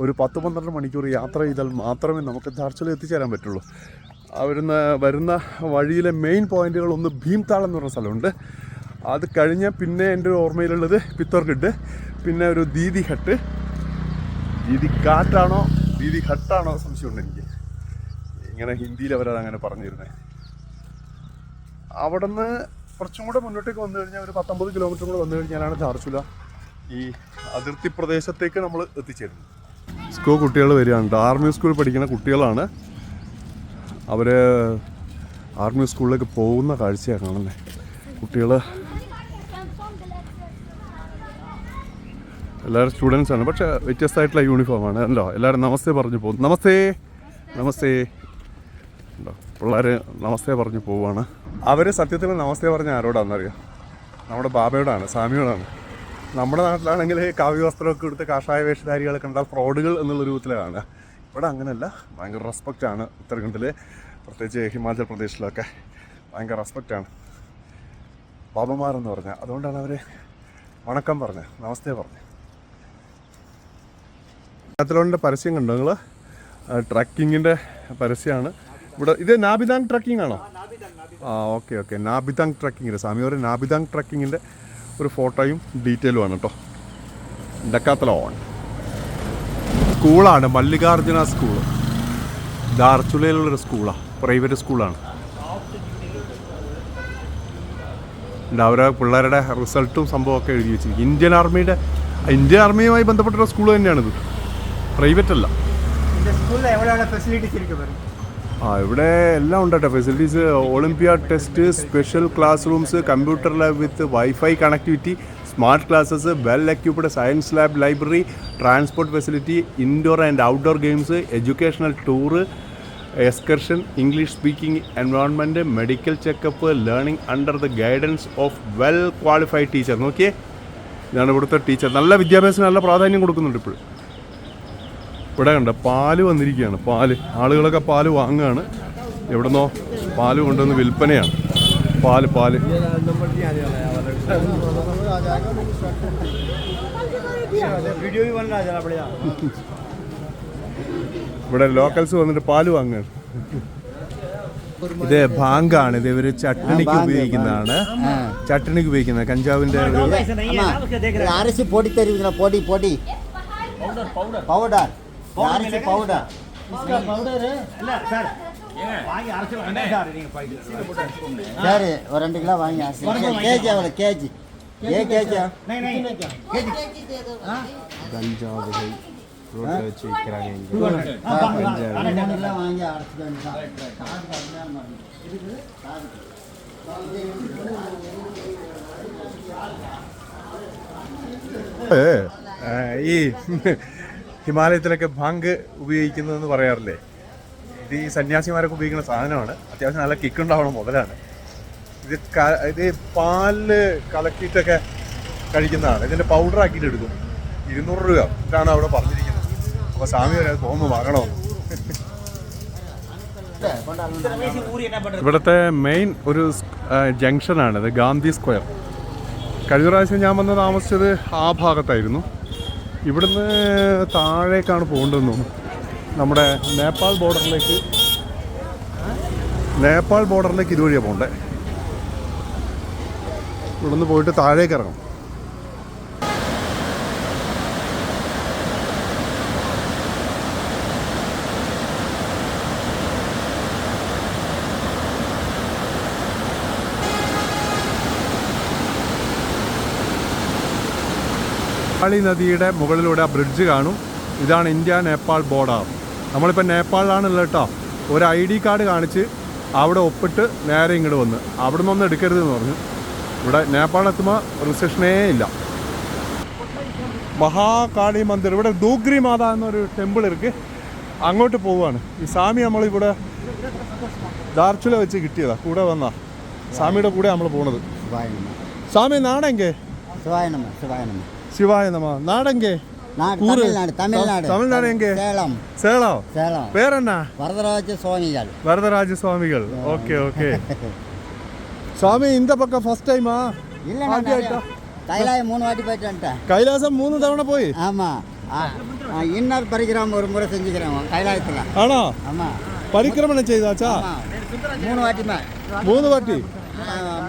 ഒരു പത്ത് പന്ത്രണ്ട് മണിക്കൂർ യാത്ര ചെയ്താൽ മാത്രമേ നമുക്ക് ധാർച്ചയിൽ എത്തിച്ചേരാൻ പറ്റുള്ളൂ. വരുന്ന വരുന്ന വഴിയിലെ മെയിൻ പോയിന്റുകൾ ഒന്ന് ഭീംതാൾ എന്ന് പറഞ്ഞ സ്ഥലമുണ്ട്. അത് കഴിഞ്ഞ് പിന്നെ എന്റെ ഓർമ്മയിലുള്ളത് പിത്തോർഗഡ് പിന്നെ ഒരു ദീദി ഹട്ട് ദീദി കാറ്റാണോ ദീദി ഹട്ടാണോ സംശയമുണ്ട് എനിക്ക്. ഇങ്ങനെ ഹിന്ദിയിൽ അവരത് അങ്ങനെ പറഞ്ഞിരുന്നത് അവിടെ നിന്ന് കുറച്ചും കൂടെ മുന്നോട്ടേക്ക് വന്നു കഴിഞ്ഞാൽ ഒരു പത്തൊമ്പത് കിലോമീറ്റർ കൂടെ വന്നു കഴിഞ്ഞാലാണ് ധാർച്ചുല ഈ അതിർത്തി പ്രദേശത്തേക്ക് നമ്മൾ എത്തിച്ചേരുന്നത്. സ്കൂൾ കുട്ടികൾ വരികയാണ് ആർമി സ്കൂളിൽ പഠിക്കുന്ന കുട്ടികളാണ്. അവർ ആർമി സ്കൂളിലേക്ക് പോകുന്ന കാഴ്ചയാണ് കാണുന്നത് കുട്ടികൾ എല്ലാവരും ആണ്. പക്ഷേ വ്യത്യസ്തമായിട്ടുള്ള യൂണിഫോമാണ് അല്ലോ എല്ലാവരും നമസ്തേ പറഞ്ഞു പോകും നമസ്തേ. നമസ്തേ. ഉണ്ടോ പിള്ളേർ നമസ്തേ പറഞ്ഞു പോവുകയാണ് അവർ സത്യത്തിൽ നമസ്തേ പറഞ്ഞ ആരോടാണെന്നറിയാം നമ്മുടെ ബാബയോടാണ് സ്വാമിയോടാണ് നമ്മുടെ നാട്ടിലാണെങ്കിൽ കാവ്യ വസ്ത്രമൊക്കെ എടുത്ത് കാഷായ വേഷധാരികളെ കണ്ടാൽ ഫ്രോഡുകൾ എന്നുള്ള രൂപത്തിലാണ്. ഇവിടെ അങ്ങനെയല്ല ഭയങ്കര റെസ്പെക്റ്റാണ് ഉത്തരാഖണ്ഡിൽ പ്രത്യേകിച്ച് ഹിമാചൽ പ്രദേശിലൊക്കെ ഭയങ്കര റെസ്പെക്റ്റാണ് ബാബമാരെന്ന് പറഞ്ഞാൽ അതുകൊണ്ടാണ് അവർ വണക്കം പറഞ്ഞത് നമസ്തേ പറഞ്ഞു. അതിലോണിന്റെ പരസ്യം കണ്ടോ നിങ്ങൾ ട്രക്കിങ്ങിന്റെ പരസ്യമാണ് ഇവിടെ ഇത് നാബിദാങ് ട്രക്കിംഗ് ആണോ? ആ ഓക്കെ ഓക്കെ. നാബിദാങ് സ്വാമി ഒരു നാബിദാങ് ട്രക്കിങ്ങിന്റെ ഒരു ഫോട്ടോയും ഡീറ്റെയിലും ആണ് കേട്ടോ. ഡക്കാത്തലോ സ്കൂളാണ് മല്ലികാർജുന സ്കൂൾ. ദാർച്ചുലയിലുള്ളൊരു സ്കൂളാണ് പ്രൈവറ്റ് സ്കൂളാണ്. അവരെ പിള്ളേരുടെ റിസൾട്ടും സംഭവമൊക്കെ എഴുതി വെച്ചു ഇന്ത്യൻ ആർമിയുടെ ഇന്ത്യൻ ആർമിയുമായി ബന്ധപ്പെട്ട സ്കൂൾ തന്നെയാണിത്. പ്രൈവറ്റ് അല്ല ഫെസിലിറ്റീസ് ആ ഇവിടെ എല്ലാം ഉണ്ട് കേട്ടോ facilities olympiad test special class rooms computer lab with wifi connectivity smart classes well equipped science lab library transport facility indoor and outdoor games educational tour excursion English speaking environment medical checkup learning under the guidance of well qualified teacher നോക്കിയേ? ഇതാണ് ഇവിടുത്തെ teacher നല്ല വിദ്യാഭ്യാസത്തിന് നല്ല പ്രാധാന്യം കൊടുക്കുന്നുണ്ട് ഇപ്പോഴും. ഇവിടെ കണ്ട പാൽ വന്നിരിക്കുകയാണ്. പാൽ ആളുകളൊക്കെ പാൽ വാങ്ങുകയാണ്. എവിടുന്നോ പാൽ കൊണ്ടുവന്ന് വിൽപ്പനയാണ്. പാൽ പാൽ. ഇവിടെ ലോക്കൽസ് വന്നിട്ട് പാൽ വാങ്ങുകയാണ്. ഇത് ഭാങ്കാണ് ഇത് ഇവർ ചട്ടണിക്ക് ഉപയോഗിക്കുന്നതാണ്. ചട്ടണിക്ക് ഉപയോഗിക്കുന്ന കഞ്ചാവിന്റെ പൊടി തരും പൊടി പൊടി. പൗഡർ പൗഡർ நாளைக்கு பவுடர் பவுடரு இல்லை சார். வாங்கி அரைச்சி சார் நீங்கள் சார் ஒரு ரெண்டு கிலோ வாங்கி அரைச்சி. கேஜி அவ்வளோ கேஜி. ஏ கேஜியா கஞ்சா வகை வச்சு விற்கிறாங்க ஏ. ഹിമാലയത്തിലൊക്കെ ഭാങ്ക് ഉപയോഗിക്കുന്നതെന്ന് പറയാറില്ലേ? ഇത് ഈ സന്യാസിമാരൊക്കെ ഉപയോഗിക്കുന്ന സാധനമാണ്. അത്യാവശ്യം നല്ല കിക്ക് ഉണ്ടാവണം മുതലാണ്. ഇത് ഇത് പാലിൽ കലക്കിയിട്ടൊക്കെ കഴിക്കുന്നതാണ്. ഇതിന്റെ പൗഡർ ആക്കിയിട്ട് എടുക്കും. ഇരുന്നൂറ് രൂപ. ഇതാണ് അവിടെ പറഞ്ഞിരിക്കുന്നത്. അപ്പോൾ സ്വാമി വരെ തോന്നുന്നു വാങ്ങണമെന്ന് ഇവിടുത്തെ മെയിൻ ഒരു ജംഗ്ഷനാണിത് ഗാന്ധി സ്ക്വയർ കഴിഞ്ഞ പ്രാവശ്യം ഞാൻ വന്ന് താമസിച്ചത് ആ ഭാഗത്തായിരുന്നു. ഇവിടുന്ന് താഴേക്കാണ് പോകേണ്ടതെന്ന് നമ്മുടെ നേപ്പാൾ ബോർഡറിലേക്ക് നേപ്പാൾ ബോർഡറിലേക്ക് ഇതുവഴിയാണ് പോകണ്ടേ. ഇവിടുന്ന് പോയിട്ട് താഴേക്ക് ഇറങ്ങും കാളി നദിയുടെ മുകളിലൂടെ ആ ബ്രിഡ്ജ് കാണും. ഇതാണ് ഇന്ത്യ നേപ്പാൾ ബോർഡർ നമ്മളിപ്പോൾ നേപ്പാളിലാണുള്ളത് കേട്ടോ. ഒരു ഐ ഡി കാർഡ് കാണിച്ച് അവിടെ ഒപ്പിട്ട് നേരെ ഇങ്ങോട്ട് വന്ന്. അവിടെ നിന്നൊന്നും എടുക്കരുതെന്ന് പറഞ്ഞു. ഇവിടെ നേപ്പാളിലെത്തുമ്പോൾ റിസപ്ഷനേ ഇല്ല. മഹാകാളി മന്ദിർ ഇവിടെ ദൂഗ്രി മാത എന്നൊരു ടെമ്പിൾ ഇരിക്ക്. അങ്ങോട്ട് പോവുകയാണ്. ഈ സ്വാമി നമ്മളിവിടെ ദാർച്ചുല വെച്ച് കിട്ടിയതാ. കൂടെ വന്നാ. സ്വാമിയുടെ കൂടെ നമ്മൾ പോണത്. സ്വാമി നാടെങ്കേ? சிவாயந்தமா நாடெங்கே? ஊரு. தமிழ்நாடு தமிழ்நாடு. தமிழ்நாடு எங்கே? சேலம். சேலம். சேலம். பேர் என்ன வரதராஜ சுவாமிகள். வரதராஜ சுவாமிகள். Okay okay. [laughs] சுவாமி இந்த பக்கம் ஃபர்ஸ்ட் டைமா இல்ல கைலாயம் மூணு வாட்டி போயிட்டு கைலாசம் மூணு தவணை போய்? ஆமா. இன்னர் பரிகிராமம் ஒரு முறை செஞ்சுக்கிறேன் கைலாயத்தில். ஆனா? ஆமா. பரிக்கிரமணம் செய்தாச்சா? மூணு வாட்டி மூணு வாட்டி.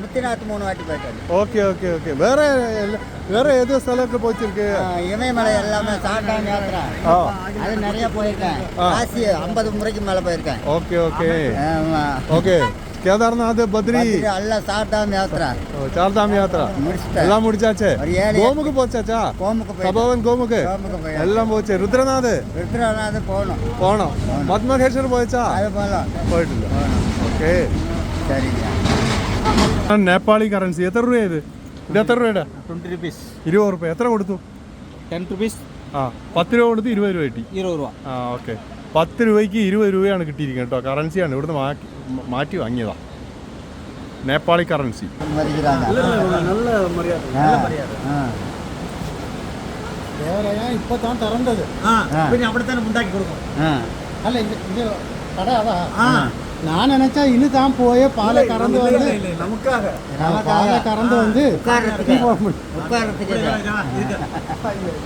முத்திநாத் மூணு வாட்டி போயிட்டு ஓகே ஓகே ஓகே. வேற வேற எது ஸ்தலத்துக்கு போச்சிருக்கு இமயமலை எல்லாமே சாட்டான் யாத்திரா. அது நிறைய போயிருக்கேன். காசி ஐம்பது முறைக்கு மேல போயிருக்கேன். Okay okay. Okay. Kedarnath Badri. எல்லாம் சார்தாம் யாத்திரா. ஓ சார்தாம் யாத்திரா. எல்லாம் முடிச்சாச்சு? கோமுக்கு போச்சாச்சா? கோமுக்கு சபவன் கோமுக்கு? போச்சா. அது നേപ്പാളി കറൻസി എത്ര രൂപ ഇത് ഇത് എത്ര രൂപയുടെ? ട്വന്റി റുപ്പീസ് ഇരുപത് റുപ്യ എത്ര കൊടുത്തു? ടെൻ റുപ്പീസ് ആ പത്ത് രൂപ കൊടുത്ത് ഇരുപത് രൂപ കിട്ടി. ഇരുപത് രൂപ. ആ ഓക്കെ പത്ത് രൂപയ്ക്ക് ഇരുപത് രൂപയാണ് കിട്ടിയിരിക്കുന്നത് കേട്ടോ. കറൻസിയാണ് ഇവിടുന്ന് മാറ്റി മാറ്റി വാങ്ങിയതാ. നേപ്പാളി കറൻസി ഇപ്പൊ തരേണ്ടത്. തന്നെ ഉണ്ടാക്കി കൊടുക്കും. അല്ല ഇത് കട അതാ. அப்படித்தானே உண்டாக்கி கொடுக்கும் ஆ. அல்ல இந்த இந்த கடை அதான் ஆ நான் நினைச்சா இன்னும் தான் போய் பாலை கறந்து வந்து நமக்காக நான் பாலை கறந்து வந்து உட்கார்றதுக்கு உட்கார்றதுக்கு இது. இருக்கு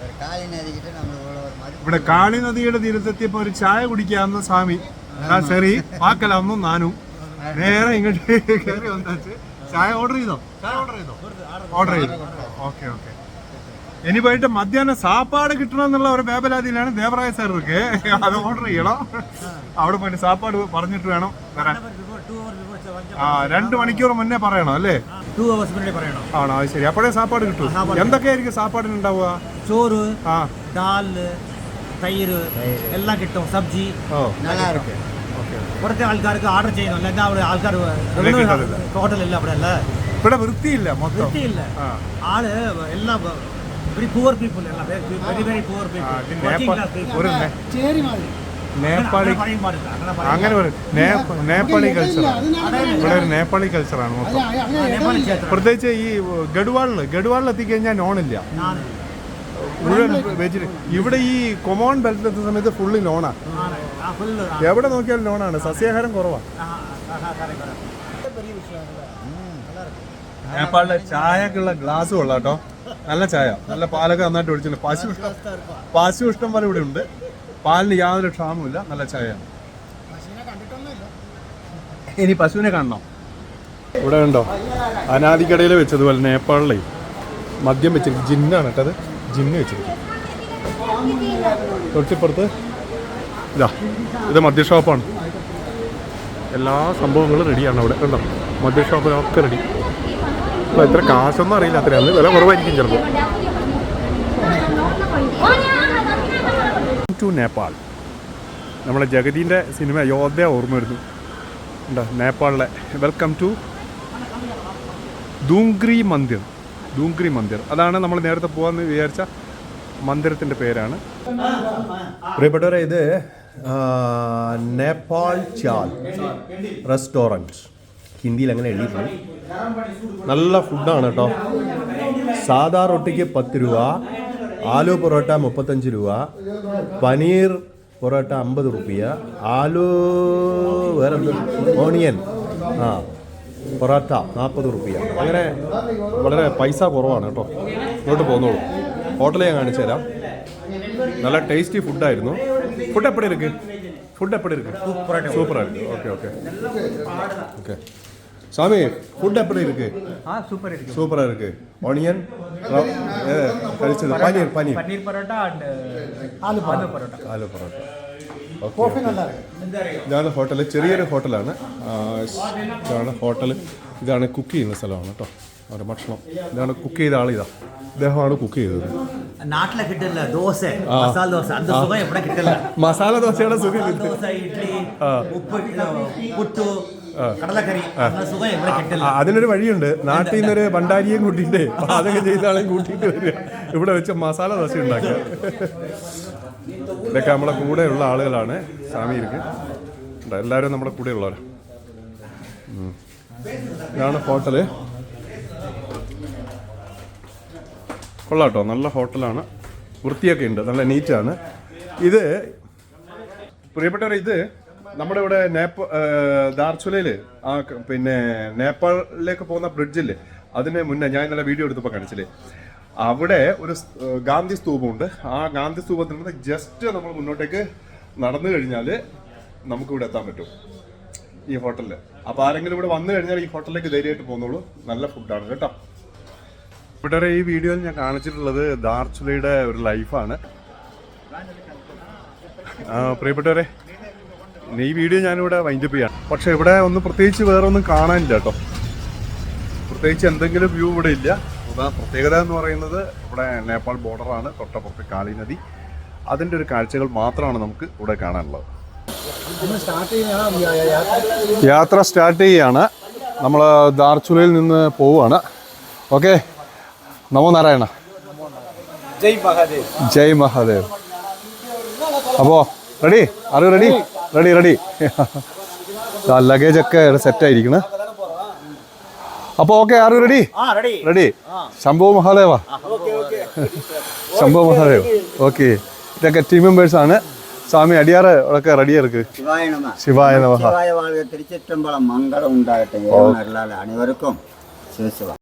ஒரு காலி நதிக்கிட்ட நம்ம இவ்வளோ ஒரு மதிப்பு ഇവിടെ കാളി നദിയുടെ തീരത്തെത്തിയപ്പോ ഒരു ചായ കുടിക്കാമെന്ന് സ്വാമി ആ ശരി പാക്കലാമെന്നും നാനും നേരെ ഇങ്ങോട്ട് കയറി വന്നാച്ച് ചായ ഓർഡർ ചെയ്തോ ചായ ഓർഡർ ചെയ്തോ ഓർഡർ ചെയ്തു ഓക്കെ ഓക്കെ ഇനി പോയിട്ട് മധ്യാഹ്നം സാപ്പാട് കിട്ടണം എന്നുള്ള ഒരു വേബലാതിയിലാണ് ദേവറായ സാർ ഇരിക്ക് അത് ഓർഡർ ചെയ്യണം. അവിടെ പോയിട്ട് സാപ്പാട് പറഞ്ഞിട്ട് വേണം വരാൻ. ആ രണ്ട് മണിക്കൂർ മുന്നേ പറയണം അല്ലേ? ആണോ അത് ശരി. അപ്പോഴേ സാപ്പാട് കിട്ടും. എന്തൊക്കെയായിരിക്കും സാപ്പാടിന് ഉണ്ടാവുക ചോറ് ആ. ദാൽ തൈര് എല്ലാം കിട്ടും. സബ്ജി. ഓ. കുറച്ച് ആൾക്കാർക്ക് ഓർഡർ ചെയ്യണം. അല്ലെങ്കിൽ അവിടെ ആൾക്കാർ ഹോട്ടലല്ല അവിടെ അല്ല? ഇവിടെ വൃത്തിയില്ല വൃത്തിയില്ല. ആൾ എല്ലാം വെരി പൂവർ പീപ്പിൾ അല്ല വെരി വെരി പൂവർ പീപ്പിൾ ഒരു ചേരി മാതിരി നേപ്പാളി അങ്ങനെ ഒരു നേപ്പാളി കൾച്ചർ ഇവിടെ ഒരു നേപ്പാളി കൾച്ചറാണ് മൊത്തം. പ്രത്യേകിച്ച് ഈ ഗഡ്വാളിൽ ഗഡ്വാളിൽ എത്തിക്കഴിഞ്ഞാൽ നോണില്ല ഇവിടെ ഈ കൊമോൺ ബെൽറ്റിൽ എത്തുന്ന സമയത്ത് ഫുള്ള് നോണാണ് എവിടെ നോക്കിയാലും നോണാണ് സസ്യാഹാരം കുറവാണ് നേപ്പാളിലെ ചായക്കുള്ള ഗ്ലാസ് കൊള്ളാട്ടോ നല്ല ചായ നല്ല പാലൊക്കെ നന്നായിട്ട് ഒഴിച്ചിട്ടുണ്ട്. പശു പശു ഇഷ്ടം പോലെ ഇവിടെ ഉണ്ട്. പാലിന് യാതൊരു ക്ഷാമമില്ല നല്ല ചായ ഇനി പശുവിനെ കാണണം? ഇവിടെ ഉണ്ടോ അനാദിക്കടയിൽ വെച്ചതുപോലെ നേപ്പാളിലെ മദ്യം വെച്ചിരിക്കും ജിന്നാണ് കേട്ടത് ജിന്ന് വെച്ചിരിക്കും തൊട്ടിപ്പുറത്ത്? ഇതാ ഇത് മദ്യ ഷോപ്പാണ് എല്ലാ സംഭവങ്ങളും റെഡിയാണ് അവിടെ. കണ്ടോ? മദ്യ ഷോപ്പിലൊക്കെ റെഡി അപ്പോൾ എത്ര കാശൊന്നും അറിയില്ല അത്ര അന്ന് വില കുറവായിരിക്കും ചിലപ്പോൾ. ടു നേപ്പാൾ നമ്മളെ ജഗതിന്റെ സിനിമ യോധ ഓർമ്മ വരുന്നു. ഉണ്ടോ നേപ്പാളിലെ. വെൽക്കം ടു ദൂങ്ക്രി മന്ദിർ ദൂങ്ക്രി മന്ദിർ അതാണ് നമ്മൾ നേരത്തെ പോകാമെന്ന് വിചാരിച്ച മന്ദിരത്തിന്റെ പേരാണ്. പ്രിയപ്പെട്ടവരെ ഇത് നേപ്പാൾ ചാൽ റെസ്റ്റോറന്റ് ഹിന്ദിയിൽ അങ്ങനെ എഴുതിയിട്ടുണ്ട് നല്ല ഫുഡാണ് കേട്ടോ. സാധാ റൊട്ടിക്ക് പത്ത് രൂപ ആലു പൊറോട്ട മുപ്പത്തഞ്ച് രൂപ പനീർ പൊറോട്ട അമ്പത് റുപ്യ ആലു വേറെ ഓണിയൻ. ആ പൊറോട്ട നാൽപ്പത് റുപ്യ. അങ്ങനെ വളരെ പൈസ കുറവാണ് കേട്ടോ. ഇങ്ങോട്ട് പോന്നോളൂ. ഹോട്ടലിൽ ഞാൻ കാണിച്ചു തരാം. നല്ല ടേസ്റ്റി ഫുഡായിരുന്നു. ഫുഡ് എപ്പോഴും ഇരിക്കും ഫുഡ് എപ്പോഴും ഇരിക്കും സൂപ്പറായിട്ട്. സൂപ്പറായിട്ട്. Okay okay. Okay. Swami food எப்படி இருக்கு ஆ சூப்பர் இருக்கு சூப்பரா இருக்கு ஆனியன் கழிச்சது பன்னீர் பன்னீர் பரோட்டா அண்ட் ஆலு ஆலு பரோட்டா ஆலு பரோட்டா ഇതാണ് ഹോട്ടൽ ചെറിയൊരു ഹോട്ടലാണ് ഇതാണ് ഹോട്ടൽ ഇതാണ് കുക്ക് ചെയ്യുന്ന സ്ഥലമാണ് കേട്ടോ അവരുടെ ഭക്ഷണം ഇതാണ് കുക്ക് ചെയ്ത ആളിതാ ഇദ്ദേഹമാണ് കുക്ക് ചെയ്തത് നാട്ടിലെ ദോശ മസാല ദോശ അത് സുഖം എവിടെ ദോശയുടെ സുഖം ദോശ ഉപ്പ് പുട്ടു കടലക്കറി. അതിനൊരു വഴിയുണ്ട്. നാട്ടിൽ നിന്നൊരു ഭണ്ടാരിയെ കൂട്ടിയിട്ട് പാചകം ചെയ്ത ആളെയും കൂട്ടിയിട്ട് വരിക. ഇവിടെ വെച്ച് മസാല ദോശ ഉണ്ടാക്കുക. ഇതൊക്കെ നമ്മളെ കൂടെയുള്ള ആളുകളാണ് സ്വാമി ഇരിക്കും എല്ലാവരും നമ്മുടെ കൂടെ ഉള്ളവരാ. ഇതാണ് ഹോട്ടൽ. കൊള്ളാട്ടോ നല്ല ഹോട്ടലാണ്. വൃത്തിയൊക്കെ ഉണ്ട് നല്ല നീറ്റാണ് ഇത് പ്രിയപ്പെട്ടവരെ ഇത് നമ്മുടെ ഇവിടെ നേപ്പ ദാർച്ചുലയിൽ ആ പിന്നെ നേപ്പാളിലേക്ക് പോകുന്ന ബ്രിഡ്ജില്ലേ അതിന് മുന്നേ ഞാൻ ഇന്നലെ വീഡിയോ എടുത്തപ്പോൾ കാണിച്ചില്ലേ? അവിടെ ഒരു ഗാന്ധി സ്തൂപമുണ്ട്. ആ ഗാന്ധി സ്തൂപത്തിൽ നിന്ന് ജസ്റ്റ് നമ്മൾ മുന്നോട്ടേക്ക് നടന്നു കഴിഞ്ഞാൽ നമുക്ക് ഇവിടെ എത്താൻ പറ്റും ഈ ഹോട്ടലിൽ അപ്പോൾ ആരെങ്കിലും ഇവിടെ വന്നു കഴിഞ്ഞാൽ ഈ ഹോട്ടലിലേക്ക് ധൈര്യമായിട്ട് പോകുന്നുള്ളൂ നല്ല ഫുഡാണ് കേട്ടോ. ഇവിടെ ഈ വീഡിയോയിൽ ഞാൻ കാണിച്ചിട്ടുള്ളത് ദാർച്ചുലയുടെ ഒരു ലൈഫാണ്. പ്രിയപ്പെട്ടവരെ ഈ വീഡിയോ ഞാനിവിടെ വൈൻഡപ്പ് ചെയ്യാം പക്ഷെ ഇവിടെ ഒന്നും പ്രത്യേകിച്ച് വേറെ ഒന്നും കാണാനില്ല കേട്ടോ. പ്രത്യേകിച്ച് എന്തെങ്കിലും വ്യൂ ഇവിടെ ഇല്ല. അതാ പ്രത്യേകത എന്ന് പറയുന്നത് ഇവിടെ നേപ്പാൾ ബോർഡറാണ് തൊട്ടപ്പുറത്ത് കാളി നദി. അതിന്റെ ഒരു കാഴ്ചകൾ മാത്രമാണ് നമുക്ക് ഇവിടെ കാണാനുള്ളത്. യാത്ര സ്റ്റാർട്ട് ചെയ്യാണ്. നമ്മൾ ദാർച്ചുലയിൽ നിന്ന് പോവുകയാണ്. ഓക്കെ. നമോ നാരായണ. ജയ് മഹാദേവ്. ജയ് മഹാദേവ്. അപ്പോ റെഡി അറിയോ റെഡി റെഡി റെഡി ലഗേജ് ഒക്കെ സെറ്റ് ആയിരിക്കണ് അപ്പൊ ഓക്കെ ആറ് റെഡി ആ ready ready Shambhu Mahadeva Shambhu Mahadev okay ഇതൊക്കെ ടീം മെമ്പേഴ്സ് ആണ് സ്വാമി അടിയാറ് ഒക്കെ റെഡിയാ இருக்கு சிவாய நம ശിവായ നമഃ சிவாய வாழ்க திருச்சிற்றம்பலம் மங்களம் உண்டாகட்டும் இறைவன் அருளால் அனைவருக்கும் சிவசிவா